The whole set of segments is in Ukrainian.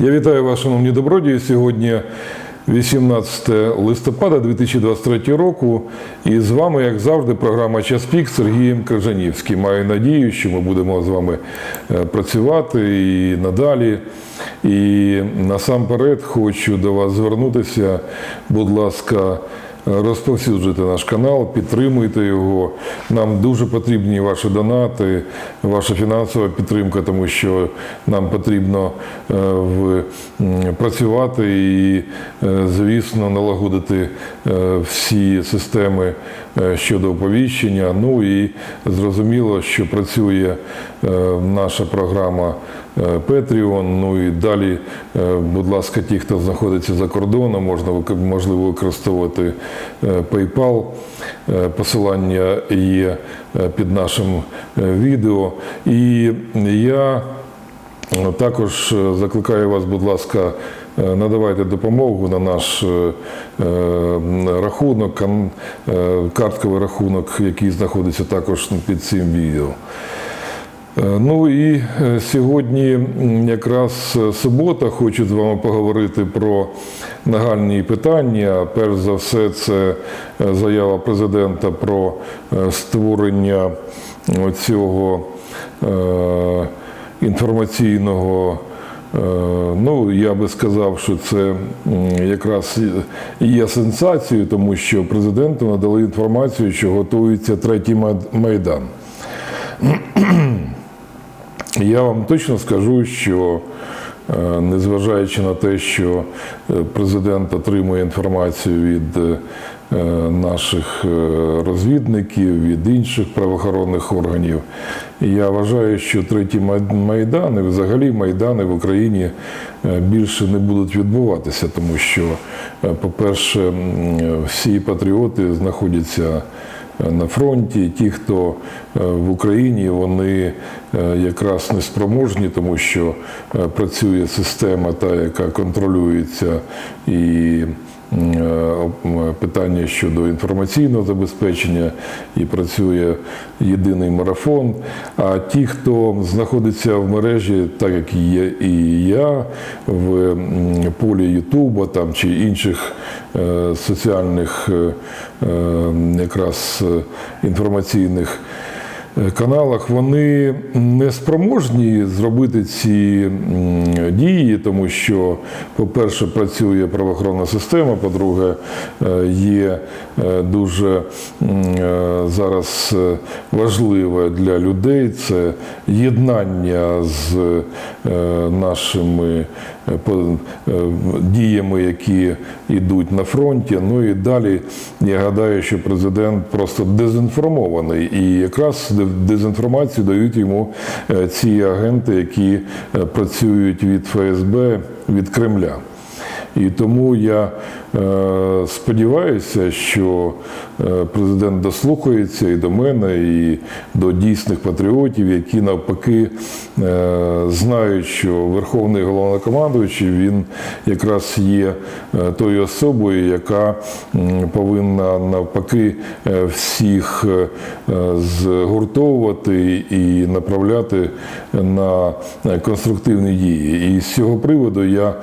Я вітаю вас, шановні добродії. Сьогодні 18 листопада 2023 року. І з вами, як завжди, програма Час пік Сергієм Крижанівським. Маю надію, що ми будемо з вами е, працювати і надалі. І насамперед хочу до вас звернутися. Будь ласка, розповсюджуйте наш канал, підтримуйте його. Нам дуже потрібні ваші донати, ваша фінансова підтримка, тому що нам потрібно е, працювати і, е, звісно, налагодити е, всі системи щодо оповіщення. Ну і зрозуміло, що працює наша програма Patreon. Ну і далі, будь ласка, ті, хто знаходиться за кордоном, можна можливо використовувати PayPal. Е, Посилання є е, під нашим е, відео. І я е, також е, закликаю вас, будь ласка, е, надавайте допомогу на наш е, е, рахунок, е, картковий рахунок, який знаходиться також під цим відео. Е, Ну і е, сьогодні якраз е, субота, хочу з вами поговорити про нагальні питання. Перш за все, це заява президента про створення цього інформаційного. Ну, я би сказав, що це якраз є сенсацією, тому що президенту надали інформацію, що готується третій майдан. Я вам точно скажу, що е, незважаючи на те, що е, президент отримує інформацію від е, наших розвідників, від інших правоохоронних органів, я вважаю, що третій Май- майдан і взагалі майдани в Україні більше не будуть відбуватися, тому що, по-перше, всі патріоти знаходяться на фронті. Ті, хто е, в Україні, вони е, якраз не спроможні, тому що е, працює система, та яка контролюється і. Е, м, Питання щодо інформаційного забезпечення і працює єдиний марафон. А ті, хто знаходиться в мережі, так як є і я, в полі Ютуба там чи інших е, соціальних е, е, якраз е, інформаційних е, каналах, вони не спроможні зробити ці дії, тому що, по-перше, працює правоохоронна система, по-друге, е, є е, дуже е, зараз е, важливе для людей це єднання з е, нашими е, е, діями, які йдуть на фронті. Ну і далі я гадаю, що президент просто дезінформований, і якраз дезінформацію дають йому е, ці агенти, які е, працюють від ФСБ від Кремля. І тому я е, сподіваюся, що е, президент дослухається і до мене, і до дійсних патріотів, які навпаки е, знають, що Верховний головнокомандуючий він якраз є е, тою особою, яка повинна навпаки е, всіх е, згуртовувати і направляти на е, конструктивні дії. І з цього приводу я е,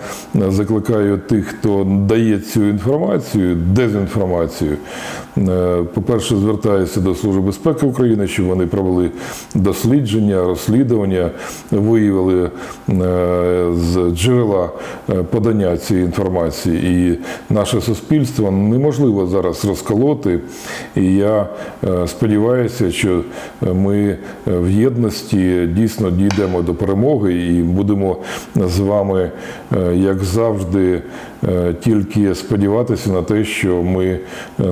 закликаю тих, хто дає цю інформацію, дезінформацію. Е, По-перше, звертаюся до Служби безпеки України, щоб вони провели дослідження, розслідування, виявили е, з джерела е, подання цієї інформації. І наше суспільство неможливо зараз розколоти. І я сподіваюся, що ми в єдності дійсно дійдемо до перемоги і будемо з вами, як завжди, тільки сподіватися на те, що ми е,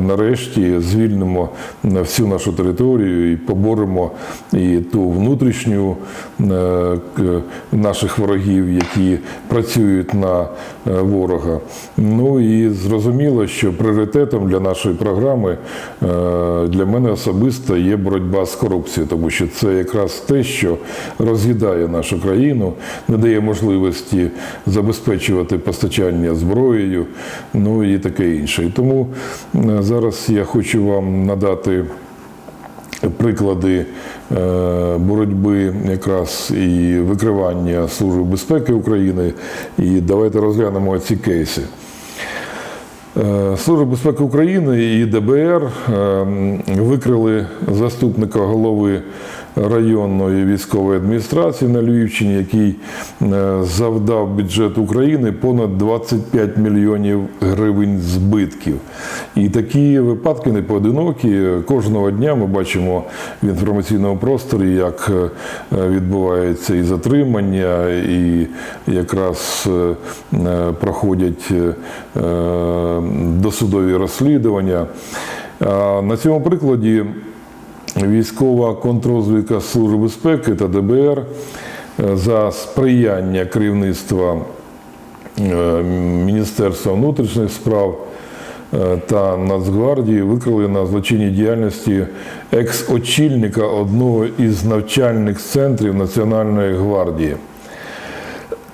нарешті звільнимо всю нашу територію і поборемо і ту внутрішню е, наших ворогів, які працюють на е, ворога. Ну і зрозуміло, що пріоритетом для нашої програми е, для мене особисто є боротьба з корупцією, тому що це якраз те, що роз'їдає нашу країну, не дає можливості забезпечувати постачання зброєю, ну і таке інше. І тому зараз я хочу вам надати приклади е, боротьби якраз і викривання Служби безпеки України. І давайте розглянемо ці кейси. Е, Служба безпеки України і ДБР е, викрили заступника голови районної військової адміністрації на Львівщині, який е, завдав бюджет України понад 25 мільйонів гривень збитків. І такі випадки не поодинокі. Кожного дня ми бачимо в інформаційному просторі, як е, відбувається і затримання, і якраз е, проходять досудові розслідування. На цьому прикладі військова контррозвідка Служби безпеки та ДБР е, за сприяння керівництва е, Міністерства внутрішніх справ е, та Нацгвардії викрили на злочинній діяльності екс-очільника одного із навчальних центрів Національної гвардії.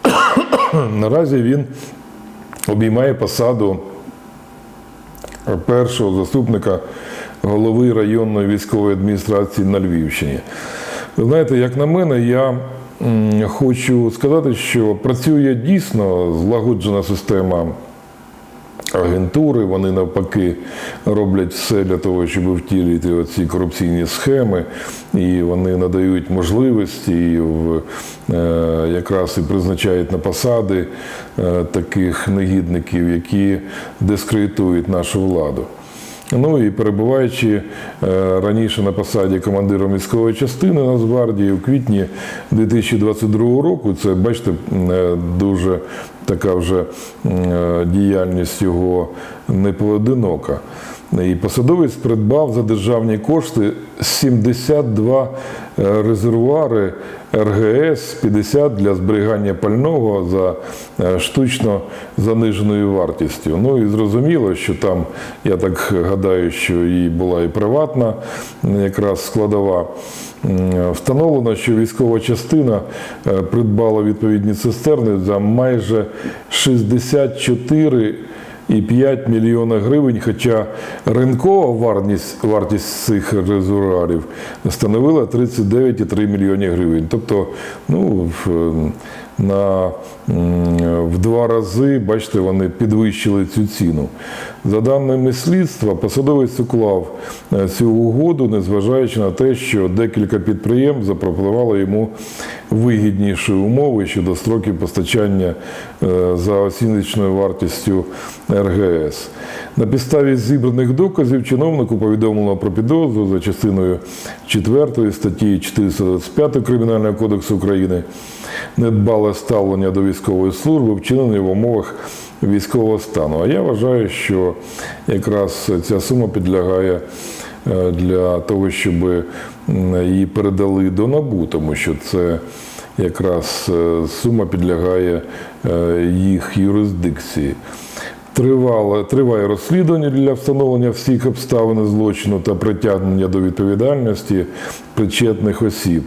Наразі він обіймає посаду першого заступника голови районної військової адміністрації на Львівщині. Ви знаєте, як на мене, я хочу сказати, що працює дійсно злагоджена система агентури, вони навпаки роблять все для того, щоб втілити оці корупційні схеми, і вони надають можливості і в, е, якраз і призначають на посади е, таких негідників, які дискредитують нашу владу. Ну і перебуваючи е, раніше на посаді командира міської частини Нацгвардії у квітні 2022 року, це бачите, е, дуже така вже е, діяльність його не поодинока. І посадовець придбав за державні кошти 72 е, резервуари РГС 50 для зберігання пального за е, штучно заниженою вартістю. Ну і зрозуміло, що там, я так гадаю, що і була і приватна якраз складова. Встановлено, що військова частина е, придбала відповідні цистерни за майже 64 і 5 мільйона гривень, хоча ринкова вартість, вартість цих резервуарів становила 39,3 мільйони гривень. Тобто, ну, в, на, в два рази, бачите, вони підвищили цю ціну. За даними слідства, посадовець уклав е, цю угоду, незважаючи на те, що декілька підприємств запропонували йому вигідніші умови щодо строків постачання е, за оціночною вартістю РГС. На підставі зібраних доказів чиновнику повідомлено про підозру за частиною 4 статті 425 Кримінального кодексу України недбале ставлення до військової служби, вчинене в умовах військового стану. А я вважаю, що якраз ця сума підлягає е, для того, щоб її передали до НАБУ, тому що це якраз е, сума підлягає е, їх юрисдикції. Тривало, триває розслідування для встановлення всіх обставин злочину та притягнення до відповідальності причетних осіб.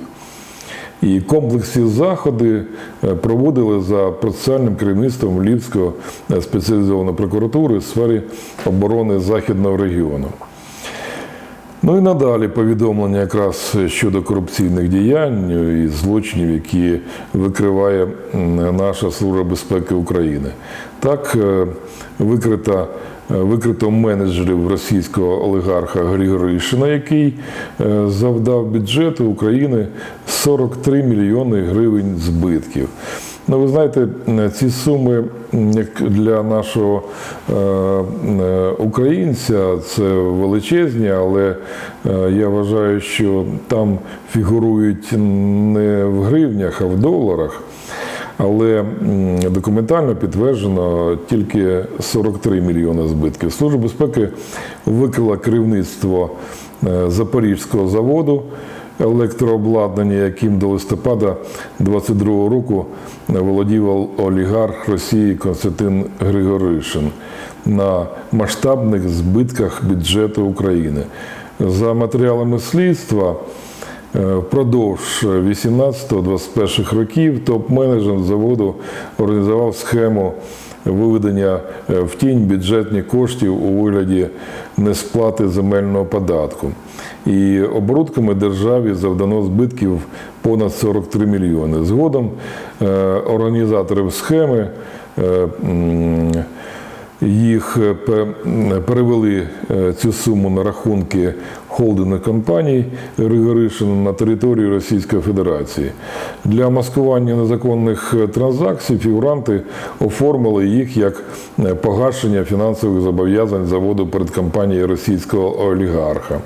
І комплексні заходи е, проводили за процесуальним керівництвом Львівської е, спеціалізованої прокуратури в сфері оборони Західного регіону. Ну і надалі повідомлення якраз щодо корупційних діянь і злочинів, які викриває наша Служба безпеки України. Так, е, викрита, викрито менеджерів російського олігарха Григоришина, який е, завдав бюджету України 43 мільйони гривень збитків. Ну, ви знаєте, ці суми як для нашого е, е, українця це величезні, але е, я вважаю, що там фігурують не в гривнях, а в доларах. Але документально підтверджено тільки 43 мільйони збитків. Служба безпеки викрила керівництво е, Запорізького заводу електрообладнання, яким до листопада 22 року володів олігарх Росії Константин Григоришин на масштабних збитках бюджету України. За матеріалами слідства, Впродовж 18-21 років топ-менеджмент заводу організував схему виведення е, в тінь бюджетних коштів у вигляді несплати земельного податку. І оборудками державі завдано збитків понад 43 мільйони. Згодом е, організатори схеми е, їх е, перевели е, цю суму на рахунки холдингових компаній Григоришина на територію Російської Федерації. Для маскування незаконних е, транзакцій фігуранти оформили їх як погашення фінансових зобов'язань заводу перед компанією російського олігарха.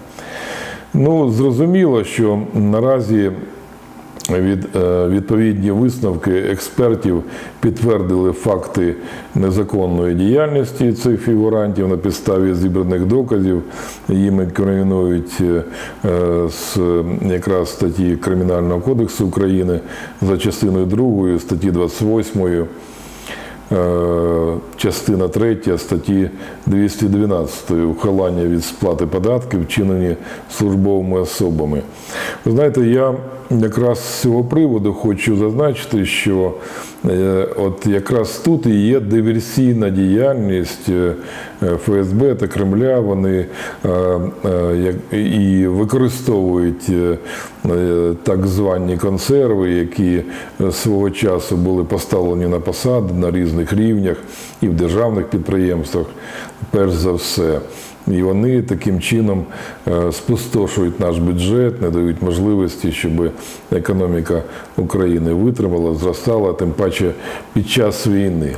Ну, зрозуміло, що наразі від, е, відповідні висновки експертів підтвердили факти незаконної діяльності цих фігурантів на підставі зібраних доказів. Їм інкримінують е, е, з якраз статті Кримінального кодексу України за частиною 2 статті 28 Е, частина 3 статті 212 ухилання від сплати податків, вчинені службовими особами. Ви знаєте, я якраз з цього приводу хочу зазначити, що е, от якраз тут і є диверсійна діяльність е, ФСБ та Кремля. Вони е, і використовують так звані консерви, які свого часу були поставлені на посади на різних рівнях і в державних підприємствах, перш за все. І вони таким чином е, спустошують наш бюджет, не дають можливості, щоб економіка України витримала, зростала, тим паче під час війни.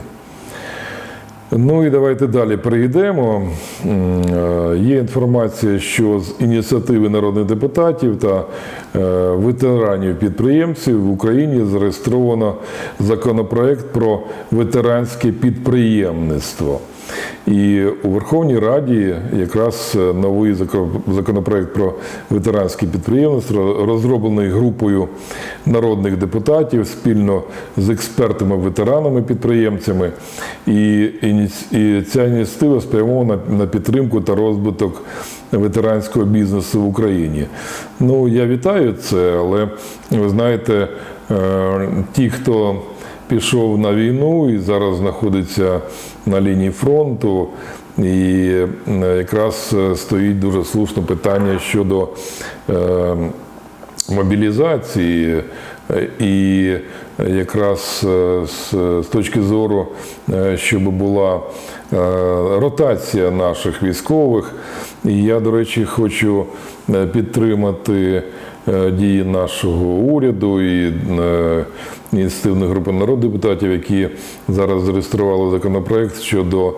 Ну і давайте далі перейдемо. Е, Є інформація, що з ініціативи народних депутатів та е, ветеранів підприємців в Україні зареєстровано законопроект про ветеранське підприємництво. І у Верховній Раді якраз е, новий зако- законопроект про ветеранське підприємництво розроблений групою народних депутатів спільно з експертами-ветеранами підприємцями. І, ініці- і ця ініціатива спрямована на підтримку та розвиток ветеранського бізнесу в Україні. Ну, я вітаю це, але ви знаєте, е, ті, хто пішов на війну і зараз знаходиться на лінії фронту. І якраз е, стоїть дуже слушне питання щодо е, мобілізації. Е, І якраз з, точки зору, щоб була ротація наших військових. І я, до речі, хочу підтримати дії нашого уряду і е, ініціативної групи народних депутатів, які зараз зареєстрували законопроект щодо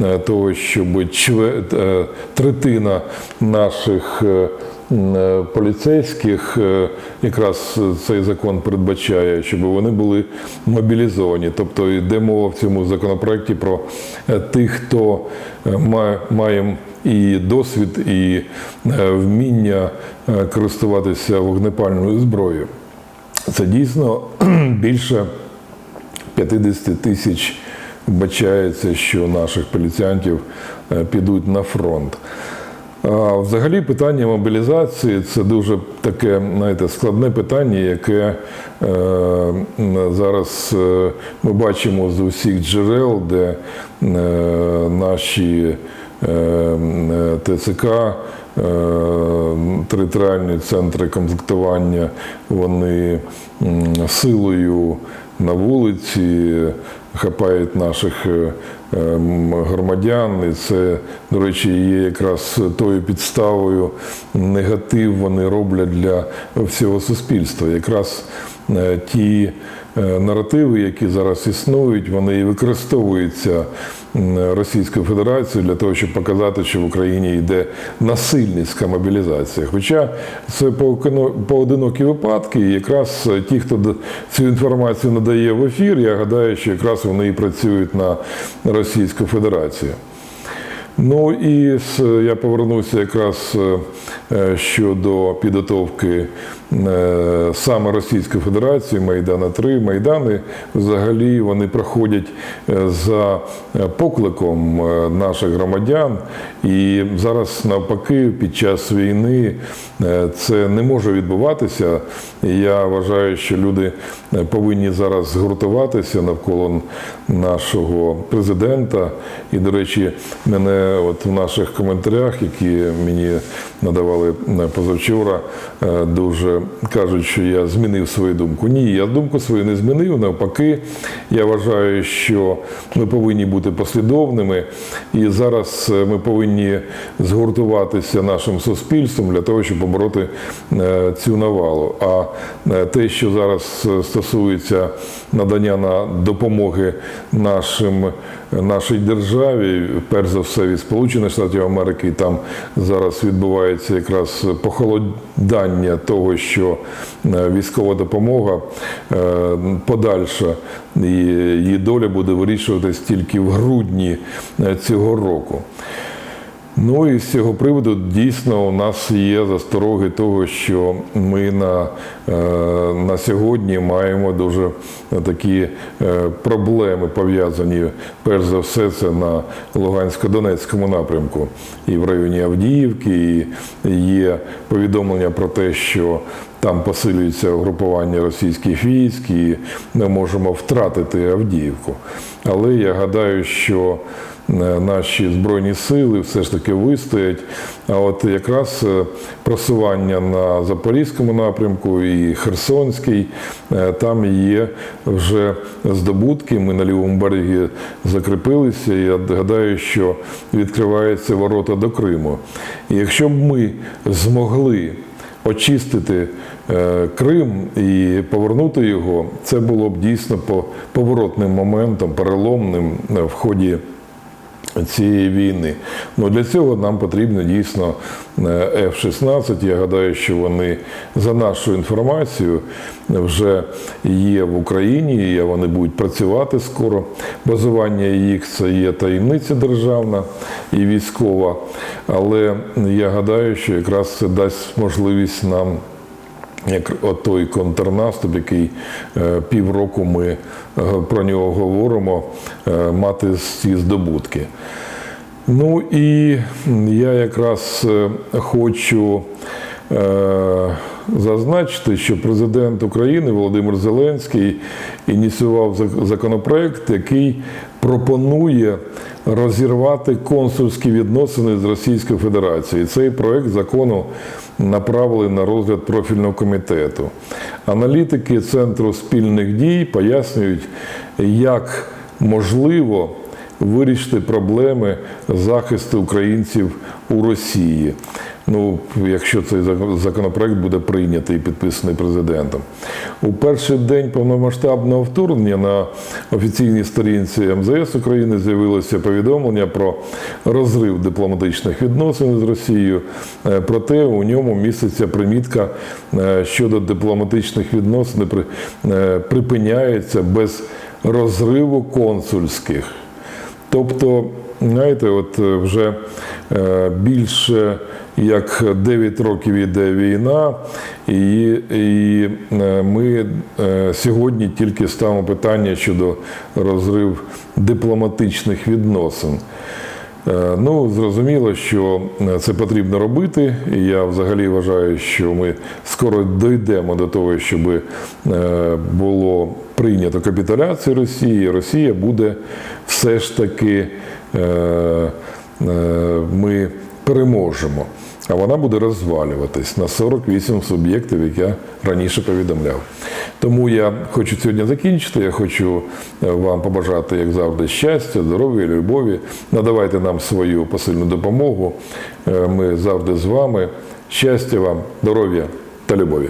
е, того, щоб е, третина наших е, е, поліцейських, е, якраз цей закон передбачає, щоб вони були мобілізовані. Тобто йде мова в цьому законопроекті про е, тих, хто е, має і досвід, і е, вміння е, користуватися вогнепальною зброєю. Це дійсно більше 50 тисяч вбачається, що наших поліціянтів е, підуть на фронт. Взагалі питання мобілізації це дуже таке, знаєте, складне питання, яке е, зараз ми бачимо з усіх джерел, де е, наші ТЦК, е, територіальні центри комплектування, вони силою на вулиці хапають наших е, громадян, і це, до речі, є якраз тою підставою негатив вони роблять для всього суспільства. Якраз е, ті е, наративи, які зараз існують, вони і використовуються Російською Федерацією для того, щоб показати, що в Україні йде насильницька мобілізація. Хоча це поодинокі випадки, і якраз ті, хто цю інформацію надає в ефір, я гадаю, що якраз вони і працюють на Російську Федерацію. Ну і я повернуся якраз е, е, щодо підготовки е, саме Російської Федерації, Майдана 3. Майдани взагалі вони проходять е, за е, покликом е, наших громадян. І зараз навпаки, під час війни е, це не може відбуватися. Я вважаю, що люди е, повинні зараз згуртуватися навколо нашого президента. І, до речі, мене от в наших коментарях, які мені надавали е, позавчора, е, дуже кажуть, що я змінив свою думку. Ні, я думку свою не змінив. Навпаки, я вважаю, що ми повинні бути послідовними, і зараз е, ми повинні згуртуватися нашим суспільством для того, щоб побороти е, цю навалу. А е, те, що зараз стосується надання на допомоги нашим нашій державі, перш за все від Сполучених Штатів Америки, там зараз відбувається якраз похолодання того, що е, військова допомога е, подальша її доля буде вирішуватись тільки в грудні е, цього року. Ну і з цього приводу дійсно у нас є застороги того, що ми на, е, на сьогодні маємо дуже такі е, проблеми пов'язані, перш за все, це на Лугансько-Донецькому напрямку і в районі Авдіївки. І є повідомлення про те, що там посилюється угрупування російських військ, і ми можемо втратити Авдіївку. Але я гадаю, що е, наші збройні сили все ж таки вистоять. А от якраз е, просування на Запорізькому напрямку і Херсонський, е, там є вже здобутки. Ми на лівому берегі закріпилися. Я гадаю, що відкриваються ворота до Криму. І якщо б ми змогли очистити е, Крим і повернути його, це було б дійсно по- поворотним моментом, переломним е, в ході цієї війни. Ну для цього нам потрібно дійсно е, F-16. Я гадаю, що вони за нашою інформацією вже є в Україні, і вони будуть працювати скоро. Базування їх це є таємниця державна і військова. Але я гадаю, що якраз це дасть можливість нам як той контрнаступ, який е, півроку ми е, про нього говоримо, е, мати ці здобутки. Ну і я якраз хочу зазначити, що президент України Володимир Зеленський ініціював законопроект, який пропонує розірвати консульські відносини з Російською Федерацією. Цей проект закону направили на розгляд профільного комітету. Аналітики Центру спільних дій пояснюють, як можливо вирішити проблеми захисту українців у Росії. Ну, якщо цей законопроект буде прийнятий і підписаний президентом. У перший день повномасштабного вторгнення на офіційній сторінці МЗС України з'явилося повідомлення про розрив дипломатичних відносин з Росією. Е, Проте у ньому міститься примітка е, щодо дипломатичних відносин е, припиняється без розриву консульських. Тобто, знаєте, от е, вже е, більше як 9 років іде війна, і, і е, ми сьогодні тільки ставимо питання щодо розрив дипломатичних відносин. Ну, зрозуміло, що це потрібно робити. І я взагалі вважаю, що ми скоро дійдемо до того, щоб було прийнято капітуляцію Росії. Росія буде все ж таки е, е, ми переможемо. А вона буде розвалюватись на 48 суб'єктів, як я раніше повідомляв. Тому я хочу сьогодні закінчити. Я хочу е, вам побажати, як завжди, щастя, здоров'я, любові. Надавайте нам свою посильну допомогу. Е, Ми завжди з вами. Щастя вам, здоров'я та любові.